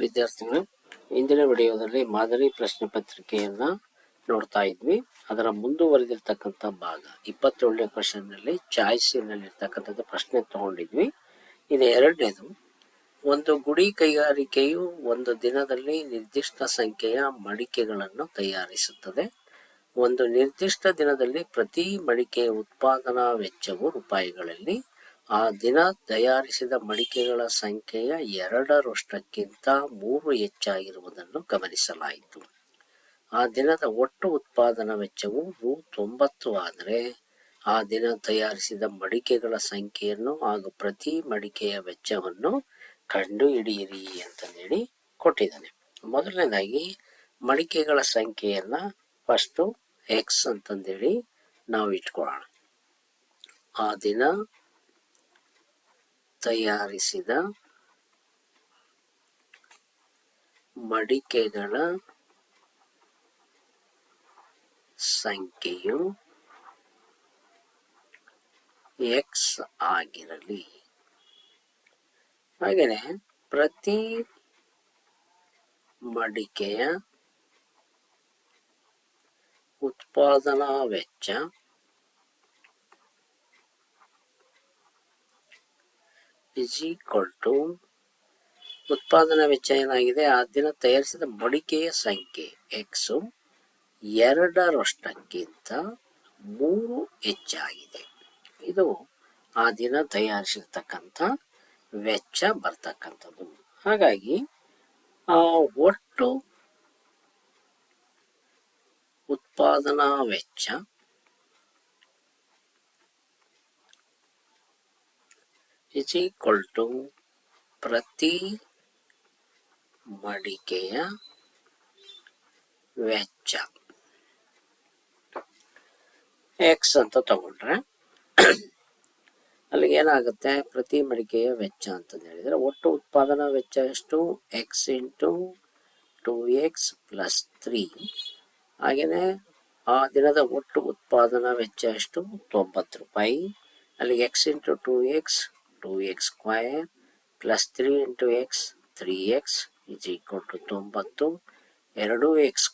ವಿದ್ಯಾರ್ಥಿಗಳು ಇಂದಿನ ವಿಡಿಯೋದಲ್ಲಿ ಮಾದರಿ ಪ್ರಶ್ನೆ ಪತ್ರಿಕೆಯನ್ನ ನೋಡ್ತಾ ಇದ್ವಿ. ಅದರ ಮುಂದುವರೆದಿರ್ತಕ್ಕಂಥ ಭಾಗ, ಇಪ್ಪತ್ತೇಳನೇ ಕ್ವಶನ್ನಲ್ಲಿ ಚಾಯ್ಸ್ ಇರ್ತಕ್ಕಂಥದ್ದು ಪ್ರಶ್ನೆ ತಗೊಂಡಿದ್ವಿ. ಇದು ಎರಡನೇದು, ಒಂದು ಗುಡಿ ಕೈಗಾರಿಕೆಯು ಒಂದು ದಿನದಲ್ಲಿ ನಿರ್ದಿಷ್ಟ ಸಂಖ್ಯೆಯ ಮಡಿಕೆಗಳನ್ನು ತಯಾರಿಸುತ್ತದೆ. ಒಂದು ನಿರ್ದಿಷ್ಟ ದಿನದಲ್ಲಿ ಪ್ರತಿ ಮಡಿಕೆಯ ಉತ್ಪಾದನಾ ವೆಚ್ಚವು ರೂಪಾಯಿಗಳಲ್ಲಿ ಆ ದಿನ ತಯಾರಿಸಿದ ಮಡಿಕೆಗಳ ಸಂಖ್ಯೆಯ ಎರಡರಷ್ಟಕ್ಕಿಂತ ಮೂರು ಹೆಚ್ಚಾಗಿರುವುದನ್ನು ಗಮನಿಸಲಾಯಿತು. ಆ ದಿನದ ಒಟ್ಟು ಉತ್ಪಾದನಾ ವೆಚ್ಚವು ರು ತೊಂಬತ್ತು ಆದರೆ ಆ ದಿನ ತಯಾರಿಸಿದ ಮಡಿಕೆಗಳ ಸಂಖ್ಯೆಯನ್ನು ಹಾಗೂ ಪ್ರತಿ ಮಡಿಕೆಯ ವೆಚ್ಚವನ್ನು ಕಂಡು ಹಿಡಿಯಿರಿ ಅಂತಂದೇಳಿ ಕೊಟ್ಟಿದ್ದಾನೆ. ಮೊದಲನೇದಾಗಿ, ಮಡಿಕೆಗಳ ಸಂಖ್ಯೆಯನ್ನ ಫಸ್ಟು ಎಕ್ಸ್ ಅಂತಂದೇಳಿ ನಾವು ಇಟ್ಕೊಳ್ಳೋಣ. ಆ ದಿನ ತಯಾರಿಸಿದ ಮಡಿಕೆಗಳ ಸಂಖ್ಯೆಯು ಎಕ್ಸ್ ಆಗಿರಲಿ. ಹಾಗೆಯೇ ಪ್ರತಿ ಮಡಿಕೆಯ ಉತ್ಪಾದನಾ ವೆಚ್ಚ ಇಸ್ ಈಕ್ವಲ್ ಟು ಉತ್ಪಾದನಾ ವೆಚ್ಚ ಏನಾಗಿದೆ? ಆ ದಿನ ತಯಾರಿಸಿದ ಮಡಿಕೆಯ ಸಂಖ್ಯೆ ಎಕ್ಸು ಎರಡರಷ್ಟಕ್ಕಿಂತ ಮೂರು ಹೆಚ್ಚಾಗಿದೆ. ಇದು ಆ ದಿನ ತಯಾರಿಸಿರ್ತಕ್ಕಂಥ ವೆಚ್ಚ ಬರ್ತಕ್ಕಂಥದ್ದು. ಹಾಗಾಗಿ, ಆ ಒಟ್ಟು ಉತ್ಪಾದನಾ ವೆಚ್ಚ ಇಸ್ ಈಕ್ವಲ್ ಟು ಪ್ರತಿ ಮಡಿಕೆಯ ವೆಚ್ಚ. ಎಕ್ಸ್ ಅಂತ ತಗೊಂಡ್ರೆ ಅಲ್ಲಿಗೆ ಏನಾಗುತ್ತೆ? ಪ್ರತಿ ಮಡಿಕೆಯ ವೆಚ್ಚ ಅಂತ ಹೇಳಿದ್ರೆ ಒಟ್ಟು ಉತ್ಪಾದನಾ ವೆಚ್ಚ ಎಷ್ಟು? X into two x plus three. ಹಾಗೆಯೇ ಆ ದಿನದ ಒಟ್ಟು ಉತ್ಪಾದನಾ ವೆಚ್ಚ ಎಷ್ಟು? ತೊಂಬತ್ತು ರೂಪಾಯಿ. ಅಲ್ಲಿಗೆ x into two x two x square plus three into x three x is equal to ತೊಂಬತ್ತು. ಎರಡು ಎಕ್ಸ್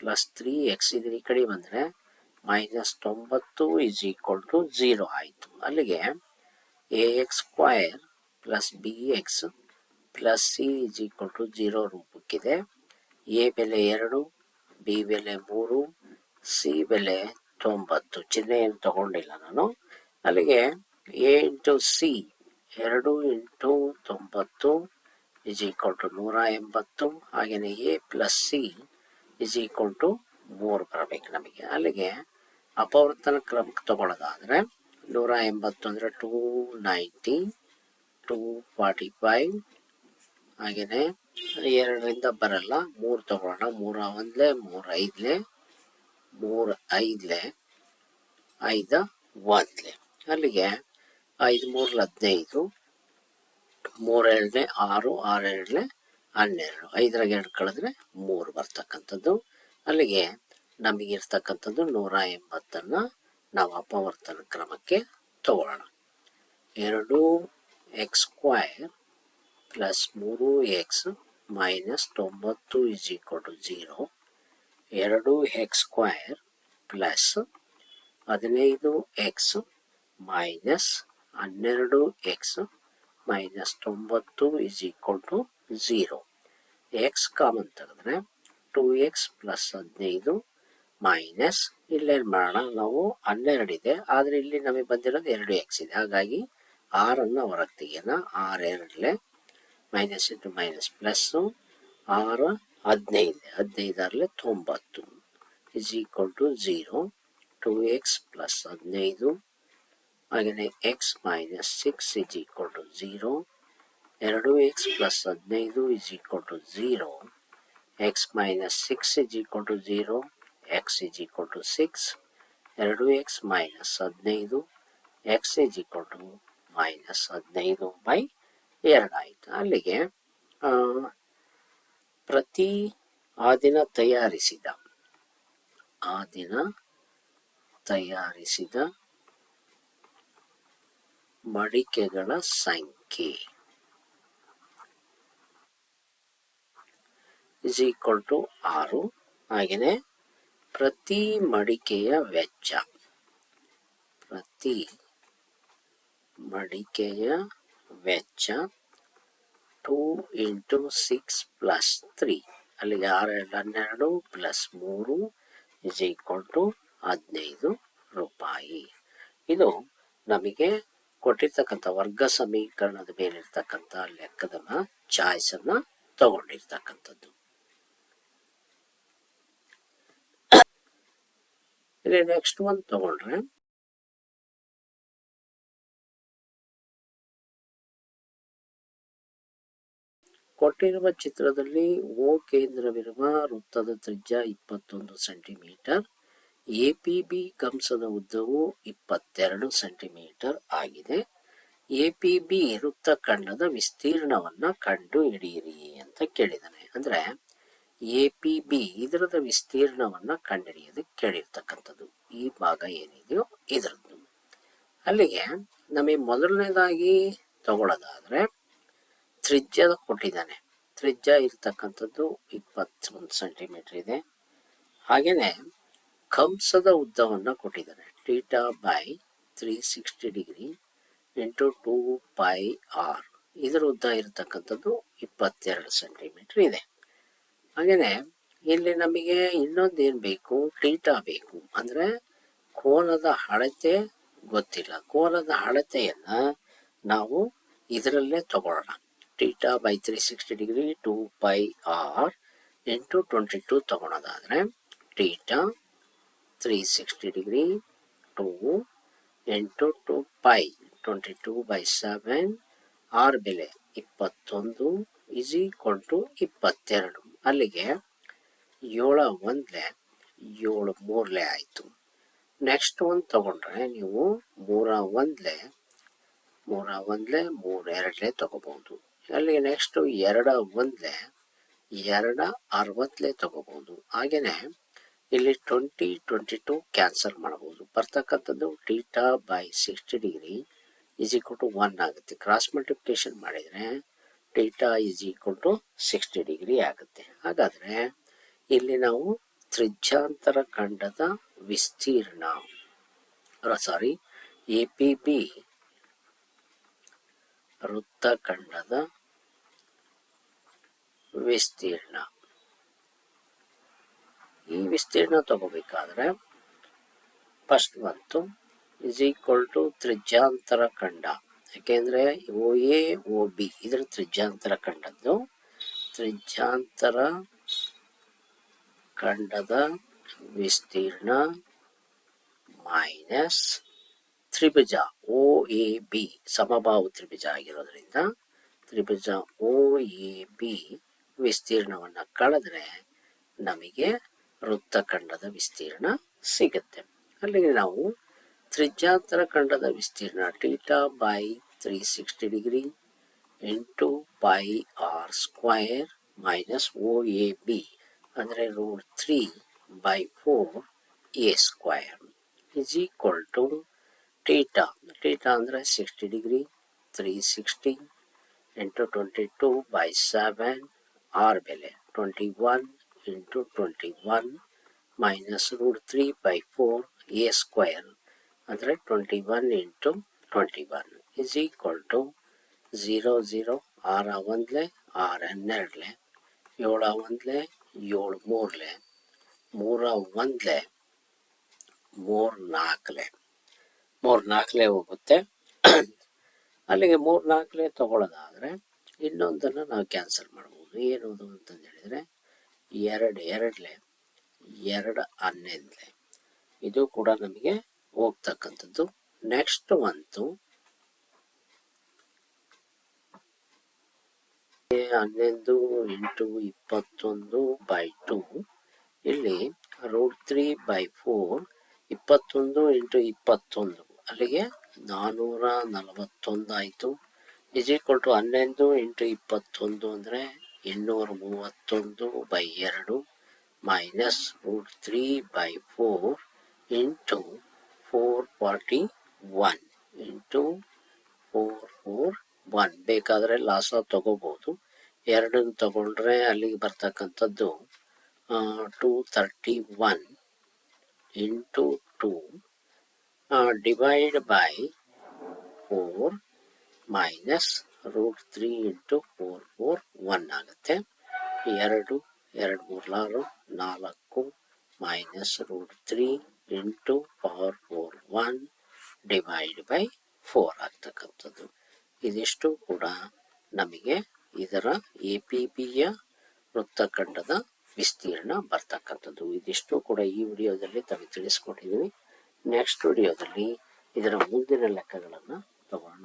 ಪ್ಲಸ್ ತ್ರೀ ಎಕ್ಸ್ ಇದ್ರ ಈ ಕಡೆ ಬಂದರೆ ಮೈನಸ್ ತೊಂಬತ್ತು ಇಸ್ ಈಕ್ವಲ್ ಟು ಜೀರೋ ಆಯಿತು. ಅಲ್ಲಿಗೆ a x square plus b x plus c is equal to zero ರೂಪಕ್ಕಿದೆ. A ಬೆಲೆ ಎರಡು ಬಿ ಬೆಲೆ ಮೂರು ಸಿ ಬೆಲೆ ತೊಂಬತ್ತು. ಚಿಹ್ನೆಯನ್ನು ತಗೊಂಡಿಲ್ಲ ನಾನು. ಅಲ್ಲಿಗೆ ಎ ಇಂಟು ಸಿ, ಎರಡು ಎಂಟು ತೊಂಬತ್ತು ಇಸ್ ಈಕ್ವಲ್ ಟು ನೂರ ಎಂಬತ್ತು ಹಾಗೆಯೇ a plus c is equal to ಮೂರು ಬರಬೇಕು ನಮಗೆ. ಅಲ್ಲಿಗೆ ಅಪವರ್ತನ ಕ್ರಮ ತಗೊಳ್ಳೋದಾದರೆ ನೂರ ಎಂಬತ್ತು ಅಂದರೆ two ninety two forty five ಹಾಗೆಯೇ ಎರಡರಿಂದ ಬರಲ್ಲ, ಮೂರು ತಗೊಳ್ಳೋಣ, ಮೂರ ಒಂದ್ಲೆ, ಮೂರು ಐದ್ಲೆ ಮೂರು ಐದ್ಲೆ, ಐದ ಒಂದ್ಲೆ. ಅಲ್ಲಿಗೆ ಐದು ಮೂರ್ಲ ಹದಿನೈದು. ಮೂರೆರಡನೇ ಆರು, ಆರೆರಡನೇ ಹನ್ನೆರಡು. ಐದರಾಗ ಎರಡು ಕಳೆದ್ರೆ ಮೂರು ಬರ್ತಕ್ಕಂಥದ್ದು. ಅಲ್ಲಿಗೆ ನಮಗಿರ್ತಕ್ಕಂಥದ್ದು ನೂರ ಎಂಬತ್ತನ್ನು ನಾವು ಅಪವರ್ತನ ಕ್ರಮಕ್ಕೆ ತಗೊಳ್ಳೋಣ. ಎರಡು ಎಕ್ಸ್ ಸ್ಕ್ವಯರ್ ಪ್ಲಸ್ ಮೂರು ಎಕ್ಸ್ ಮೈನಸ್ ತೊಂಬತ್ತು ಇಸ್ ಈಕ್ವಲ್ ಟು ಝೀರೋ ಎರಡು ಎಕ್ಸ್ ಸ್ಕ್ವಯರ್ ಪ್ಲಸ್ ಹದಿನೈದು ಎಕ್ಸ್ ಮೈನಸ್ ಹನ್ನೆರಡು ಎಕ್ಸ್ ಮೈನಸ್ ತೊಂಬತ್ತು is equal to zero x common ತೆಗೆದ್ರೆ ಟೂ ಎಕ್ಸ್ ಪ್ಲಸ್ ಹದಿನೈದು ಮೈನಸ್ ಇಲ್ಲೇನು ಮಾಡೋಣ? ನಾವು ಹನ್ನೆರಡಿದೆ ಆದರೆ ಇಲ್ಲಿ ನಮಗೆ ಬಂದಿರೋದು ಎರಡು ಎಕ್ಸ್ ಇದೆ. ಹಾಗಾಗಿ ಆರನ್ನು ಹೊರಗೆ ತೆಗೆಯೋಣ. ಆರು ಎರಡಲೆ ಮೈನಸ್ ಇಂಟು ಮೈನಸ್ ಪ್ಲಸ್ಸು ಆರು ಹದಿನೈದು. ಹದಿನೈದರಲ್ಲೇ ತೊಂಬತ್ತು is equal to zero two x plus ಹದಿನೈದು ಹಾಗೆಯೇ x minus six is equal to zero ಎರಡು ಎಕ್ಸ್ ಪ್ಲಸ್ ಹದಿನೈದು is equal to zero x minus six is equal to zero x is equal to six ಎರಡು x minus ಹದಿನೈದು x is equal to minus ಹದಿನೈದು by ಎರಡಾಯಿತು ಅಲ್ಲಿಗೆ ಪ್ರತಿ ಆ ದಿನ ತಯಾರಿಸಿದ, ಆ ದಿನ ತಯಾರಿಸಿದ ಮಡಿಕೆಗಳ ಸಂಖ್ಯೆ. ಇಸ್ ಈಕ್ವಲ್ ಟು ಆರು ಹಾಗೆಯೇ ಪ್ರತಿ ಮಡಿಕೆಯ ವೆಚ್ಚ. ಪ್ರತಿ ಮಡಿಕೆಯ ವೆಚ್ಚ two into six plus three ಅಲ್ಲಿಗೆ ಆರು ಎರಡು ಹನ್ನೆರಡು ಪ್ಲಸ್ ಮೂರು ಇಸ್ ಈಕ್ವಲ್ ಟು ಹದಿನೈದು ರೂಪಾಯಿ. ಇದು ನಮಗೆ ಕೊಟ್ಟಿರ್ತಕ್ಕಂಥ ವರ್ಗ ಸಮೀಕರಣದ ಮೇಲಿರ್ತಕ್ಕಂಥ ಲೆಕ್ಕದ ಚಾಯ್ಸ್ ಅನ್ನ ತಗೊಂಡಿರ್ತಕ್ಕಂಥದ್ದು. ಇಲ್ಲಿ ನೆಕ್ಸ್ಟ್ ಒನ್ ತಗೊಂಡ್ರೆ, ಕೊಟ್ಟಿರುವ ಚಿತ್ರದಲ್ಲಿ ಓ ಕೇಂದ್ರವಿರುವ ವೃತ್ತದ ತ್ರಿಜ್ಯ ಇಪ್ಪತ್ತೊಂದು ಸೆಂಟಿಮೀಟರ್ ಎಪಿಬಿ ಕಂಸದ ಉದ್ದವು ಇಪ್ಪತ್ತೆರಡು ಸೆಂಟಿಮೀಟರ್ ಆಗಿದೆ. ಎಪಿಬಿ ವೃತ್ತಖಂಡದ ವಿಸ್ತೀರ್ಣವನ್ನ ಕಂಡು ಹಿಡಿಯಿರಿ ಅಂತ ಕೇಳಿದಾನೆ. ಅಂದ್ರೆ ಎಪಿಬಿ ಇದರದ ವಿಸ್ತೀರ್ಣವನ್ನ ಕಂಡುಹಿಡಿಯೋದಕ್ಕೆ ಕೇಳಿರ್ತಕ್ಕಂಥದ್ದು. ಈ ಭಾಗ ಏನಿದೆಯೋ ಇದರದ್ದು. ಅಲ್ಲಿಗೆ ನಮಗೆ ಮೊದಲನೇದಾಗಿ ತಗೊಳ್ಳೋದಾದ್ರೆ ತ್ರಿಜ್ಯದ ಕೊಟ್ಟಿದ್ದಾನೆ. ತ್ರಿಜ್ಯ ಇರ್ತಕ್ಕಂಥದ್ದು ಇಪ್ಪತ್ತೊಂದು ಸೆಂಟಿಮೀಟರ್ ಇದೆ. ಹಾಗೇನೆ ಕಂಸದ ಉದ್ದವನ್ನು ಕೊಟ್ಟಿದ್ದಾನೆ theta by three sixty degree into two pi r. ಇದರ ಉದ್ದ ಇರತಕ್ಕಂಥದ್ದು ಇಪ್ಪತ್ತೆರಡು ಸೆಂಟಿಮೀಟರ್ ಇದೆ. ಹಾಗೇನೆ ಇಲ್ಲಿ ನಮಗೆ ಇನ್ನೊಂದು ಏನು ಬೇಕು? ಟೀಟಾ ಬೇಕು. ಅಂದ್ರೆ ಕೋನದ ಅಳತೆ ಗೊತ್ತಿಲ್ಲ. ಕೋನದ ಅಳತೆಯನ್ನು ನಾವು ಇದರಲ್ಲೇ ತಗೊಳ್ಳೋಣ. Theta by three sixty degree two pi r into twenty two ತಗೊಳೋದಾದ್ರೆ theta three sixty degree two ಎಂಟು to pi twenty two by seven r ಬೆಲೆ ಇಪ್ಪತ್ತೊಂದು ಇಸ್ ಈಕ್ವಲ್ ಟು ಇಪ್ಪತ್ತೆರಡು. ಅಲ್ಲಿಗೆ ಏಳ ಒಂದ್ಲೆ, ಏಳು ಮೂರ್ಲೆ ಆಯಿತು. ನೆಕ್ಸ್ಟ್ ಒಂದು ತಗೊಂಡ್ರೆ ನೀವು ಮೂರ ಒಂದ್ಲೆ ಮೂರ ಒಂದ್ಲೆ, ಮೂರು ಎರಡ್ಲೆ ತಗೋಬಹುದು. ಅಲ್ಲಿಗೆ ನೆಕ್ಸ್ಟ್ ಎರಡ ಒಂದ್ಲೆ, ಎರಡ ಅರವತ್ಲೆ ತಗೋಬಹುದು. ಹಾಗೇನೆ ಇಲ್ಲಿ ಟ್ವೆಂಟಿ ಟ್ವೆಂಟಿ ಟು ಕ್ಯಾನ್ಸಲ್ ಮಾಡಬಹುದು. ಬರ್ತಕ್ಕಂಥದ್ದು theta by sixty degree is equal to one ಆಗುತ್ತೆ. ಕ್ರಾಸ್ ಮಲ್ಟಿಪ್ಲಿಕೇಶನ್ ಮಾಡಿದರೆ theta is equal to sixty degree ಆಗುತ್ತೆ. ಹಾಗಾದರೆ ಇಲ್ಲಿ ನಾವು ತ್ರಿಜ್ಯಾಂತರ ಖಂಡದ ವಿಸ್ತೀರ್ಣ ಸಾರಿ ಎ ಪಿ ಬಿ ವೃತ್ತಖಂಡದ ವಿಸ್ತೀರ್ಣ. ಈ ವಿಸ್ತೀರ್ಣ ತಗೋಬೇಕಾದ್ರೆ ಫಸ್ಟ್ ಬಂತು ಇಸ್ ಈಕ್ವಲ್ ಟು ತ್ರಿಜ್ಯಾಂತರ ಖಂಡ. ಯಾಕೆಂದ್ರೆ ಓ ಎ ಓ ಬಿ ಇದರ ತ್ರಿಜ್ಯಾಂತರ ಖಂಡದ್ದು. ತ್ರಿಜ್ಯಾಂತರ ಖಂಡದ ವಿಸ್ತೀರ್ಣ ಮೈನಸ್ ತ್ರಿಭುಜ ಓ ಎ ಬಿ ಸಮಬಾಹು ತ್ರಿಭುಜ ಆಗಿರೋದ್ರಿಂದ ತ್ರಿಭುಜ ಓ ಎ ಬಿ ವಿಸ್ತೀರ್ಣವನ್ನು ಕಳೆದ್ರೆ ನಮಗೆ ವೃತ್ತಖಂಡದ ವಿಸ್ತೀರ್ಣ ಸಿಗುತ್ತೆ. ಅಲ್ಲಿಗೆ ನಾವು ತ್ರಿಜ್ಯಾಂತರ ಖಂಡದ ವಿಸ್ತೀರ್ಣ theta by three sixty degree into pi r square minus O A B, ಅಂದರೆ root three by four a square is equal to theta theta ಅಂದರೆ sixty degree three sixty into twenty two by seven, r ಬೆಲೆ. Twenty one twenty one minus root three by four a square ಅಂದರೆ twenty one into twenty one is equal to zero zero ಆರ ಒಂದ್ಲೆ ಆರು ಹನ್ನೆರಡ್ಲೆ ಏಳ ಒಂದ್ಲೆ ಏಳು ಮೂರ್ಲೆ ಮೂರ ಒಂದ್ಲೆ ಮೂರು ನಾಲ್ಕಲೆ ಮೂರು ನಾಲ್ಕಲೆ ಹೋಗುತ್ತೆ. ಅಲ್ಲಿಗೆ ಮೂರು ನಾಲ್ಕಲೆ ತಗೊಳ್ಳೋದಾದ್ರೆ ಇನ್ನೊಂದನ್ನು ನಾವು ಕ್ಯಾನ್ಸಲ್ ಮಾಡ್ಬೋದು. ಏನದು ಅಂತಂದು ಹೇಳಿದ್ರೆ ಎರಡು, ಎರಡ್ಲೆ, ಎರಡು ಹನ್ನೊಂದ್ಲೆ ಇದು ಕೂಡ ನಮಗೆ ಹೋಗ್ತಕ್ಕಂಥದ್ದು. ನೆಕ್ಸ್ಟ್ ಒಂದು ಹನ್ನೊಂದು ಇಂಟು ಇಪ್ಪತ್ತೊಂದು ಬೈ ಟು ಇಲ್ಲಿ ರೂಟ್ ತ್ರೀ ಬೈ ಫೋರ್ ಇಪ್ಪತ್ತೊಂದು ಇಂಟು ಇಪ್ಪತ್ತೊಂದು. ಅಲ್ಲಿಗೆ ನಾನ್ನೂರ ನಲವತ್ತೊಂದು ಆಯಿತು. ಇಸ್ ಈಕ್ವಲ್ ಟು ಹನ್ನೊಂದು ಇಂಟು ಇಪ್ಪತ್ತೊಂದು ಅಂದರೆ ಇನ್ನೂರ ಮೂವತ್ತೊಂದು ಬೈ ಎರಡು minus root three by four into four forty one into four four one ಬೇಕಾದರೆ ಲಾಸ ತಗೋಬೋದು. ಎರಡನ್ನು ತಗೊಂಡ್ರೆ ಅಲ್ಲಿಗೆ ಬರ್ತಕ್ಕಂಥದ್ದು two thirty one into two divide by four minus root three into four four one ಆಗುತ್ತೆ. ಎರಡು ಎರಡು ಮೂರ್ಲಾರು ನಾಲ್ಕು minus root three into power four one divide by four ಆಗ್ತಕ್ಕಂಥದ್ದು. ಇದಿಷ್ಟು ಕೂಡ ನಮಗೆ ಇದರ ಎ ಪಿ ಬಿಯ ವೃತ್ತಖಂಡದ ವಿಸ್ತೀರ್ಣ ಬರ್ತಕ್ಕಂಥದ್ದು. ಇದಿಷ್ಟು ಕೂಡ ಈ ವಿಡಿಯೋದಲ್ಲಿ ತಮಗೆ ತಿಳಿಸ್ಕೊಟ್ಟಿದ್ದೀವಿ ನೆಕ್ಸ್ಟ್ ವಿಡಿಯೋದಲ್ಲಿ ಇದರ ಮುಂದಿನ ಲೆಕ್ಕಗಳನ್ನು ತಗೋಣ.